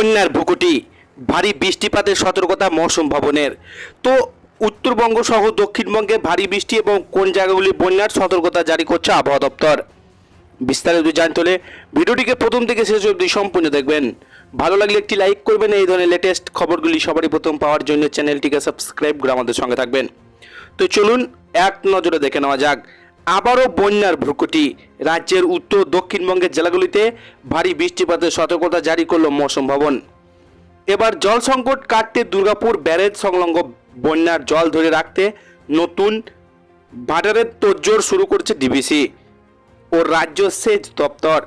বন্যার ভুকুটি, ভারী বৃষ্টিপাতের সতর্কতা মৌসুম ভবনের। তো উত্তরবঙ্গ সহ দক্ষিণবঙ্গে ভারী বৃষ্টি এবং কোন জায়গাগুলি বন্যার সতর্কতা জারি করছে আবহাওয়া দপ্তর? বিস্তারিত জানতে হলে ভিডিওটিকে প্রথম থেকে শেষ অবধি সম্পূর্ণ দেখবেন। ভালো লাগলে একটি লাইক করবেন, এই ধরনের লেটেস্ট খবরগুলি সবারই প্রথম পাওয়ার জন্য চ্যানেলটিকে সাবস্ক্রাইব করে আমাদের সঙ্গে থাকবেন। তো চলুন, এক নজরে দেখে নেওয়া যাক। আবারও বন্যার ভ্রুকুটি। রাজ্যের উত্তর দক্ষিণবঙ্গের জেলাগুলিতে ভারী বৃষ্টিপাতের সতর্কতা জারি করল মৌসুম ভবন। এবার জল সংকট কাটতে দুর্গাপুর ব্যারেজ সংলগ্ন বন্যার জল ধরে রাখতে নতুন ভাটারের তোড়জোড় শুরু করছে ডিবিসি ও রাজ্য সেচ দপ্তর।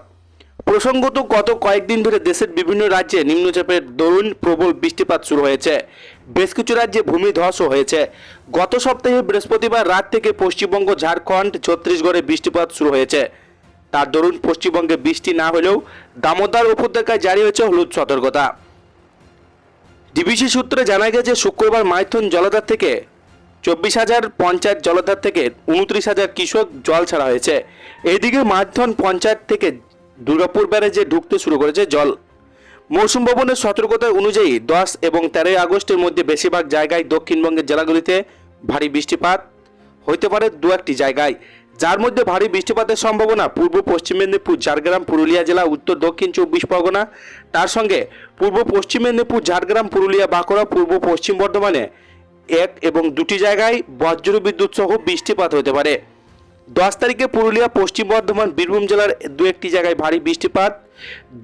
প্রসঙ্গত গত কয়েকদিন ধরে দেশের বিভিন্ন রাজ্যে নিম্নচাপের দরুন প্রবল বৃষ্টিপাত শুরু হয়েছে। বেশ কিছু রাজ্যে ভূমিধসও হয়েছে, গত সপ্তাহে বৃহস্পতিবার রাত থেকে পশ্চিমবঙ্গ, ঝাড়খণ্ড, ছত্তিশগড়ে বৃষ্টিপাত শুরু হয়েছে। তার দরুন পশ্চিমবঙ্গে বৃষ্টি না হলেও দামোদর উপত্যকায় জারি হয়েছে হলুদ সতর্কতা। ডিবিসি সূত্রে জানা গেছে শুক্রবার মাইথন জলাধার থেকে চব্বিশ হাজার পঞ্চায়েত জলাধার থেকে উনত্রিশ হাজার কৃষক জল ছাড়া হয়েছে। এদিকে মাইথন পঞ্চায়েত থেকে দুর্গাপুর ব্যারেজে ঢুকতে শুরু করেছে জল। মৌসুম ভবনের সতর্কতা অনুযায়ী দশ এবং তেরোই আগস্টের মধ্যে বেশিরভাগ জায়গায় দক্ষিণবঙ্গের জেলাগুলিতে ভারী বৃষ্টিপাত হতে পারে দু একটি জায়গায়। যার মধ্যে ভারী বৃষ্টিপাতের সম্ভাবনা পূর্ব পশ্চিম মেদিনীপুর, ঝাড়গ্রাম, পুরুলিয়া জেলা, উত্তর দক্ষিণ চব্বিশ পরগনা। তার সঙ্গে পূর্ব পশ্চিম মেদিনীপুর, ঝাড়গ্রাম, পুরুলিয়া, বাঁকুড়া, পূর্ব পশ্চিম বর্ধমানে এক এবং দুটি জায়গায় বজ্র বিদ্যুৎ সহ বৃষ্টিপাত হতে পারে। দশ তারিখে পুরুলিয়া, পশ্চিম বর্ধমান, বীরভূম জেলার দু একটি জায়গায় ভারী বৃষ্টিপাত,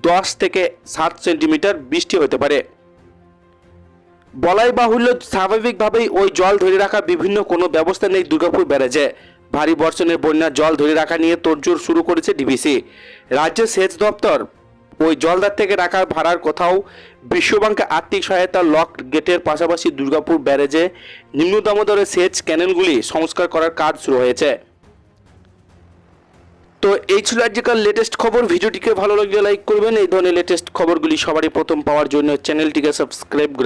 দশ থেকে সাত সেন্টিমিটার বৃষ্টি হতে পারে। বলাই বাহুল্য স্বাভাবিকভাবেই ওই জল ধরে রাখা বিভিন্ন কোনো ব্যবস্থা নেই, দুর্গাপুর ব্যারেজে। ভারী বর্ষণের বন্যার জল ধরে রাখা নিয়ে তোড়জোড় শুরু করেছে ডিবিসি। রাজ্যের সেচ দপ্তর, ওই জলদার থেকে রাখার ভাড়ার কোথাও বিশ্বব্যাংকে আর্থিক সহায়তা লক গেটের পাশাপাশি দুর্গাপুর ব্যারেজে নিম্নতম দরে সেচ ক্যানেলগুলি সংস্কার করার কাজ শুরু হয়েছে। তো এই ছিল আজকাল লেটেস্ট খবর। ভিডিওটিকে ভালো লাগলে লাইক করবেন। এই ধরনের লেটেস্ট খবরগুলি সবারই প্রথম পাওয়ার জন্য চ্যানেলটিকে সাবস্ক্রাইব করে